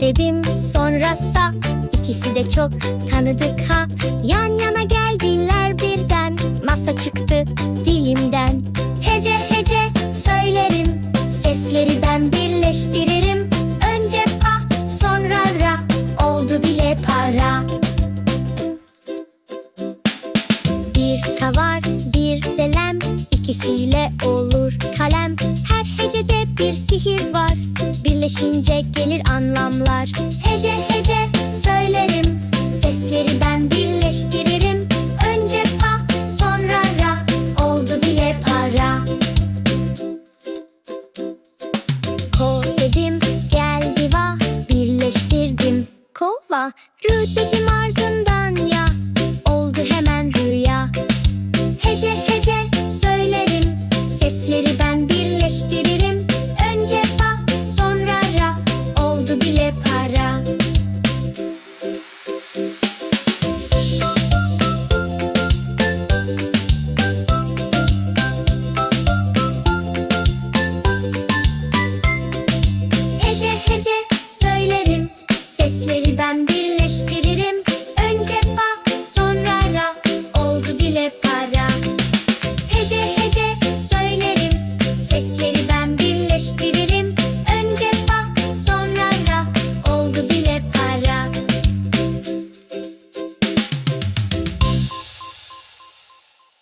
dedim sonra sa İkisi de çok tanıdık ha? Yan yana geldiler birden Masa çıktı dilimden. Hece hece söylerim Sesleri ben birleştiririm. Önce pa sonra ra Oldu bile para. Bir kavar, bir delem, ikisiyle olur kalem. Her hecede bir sihir var, birleşince gelir anlamlar. Hece hece söylerim Sesleri ben birleştiririm. Önce pa sonra ra Oldu bile para. Ko dedim geldi va Birleştirdim. Kova Rü dedim ardından Chile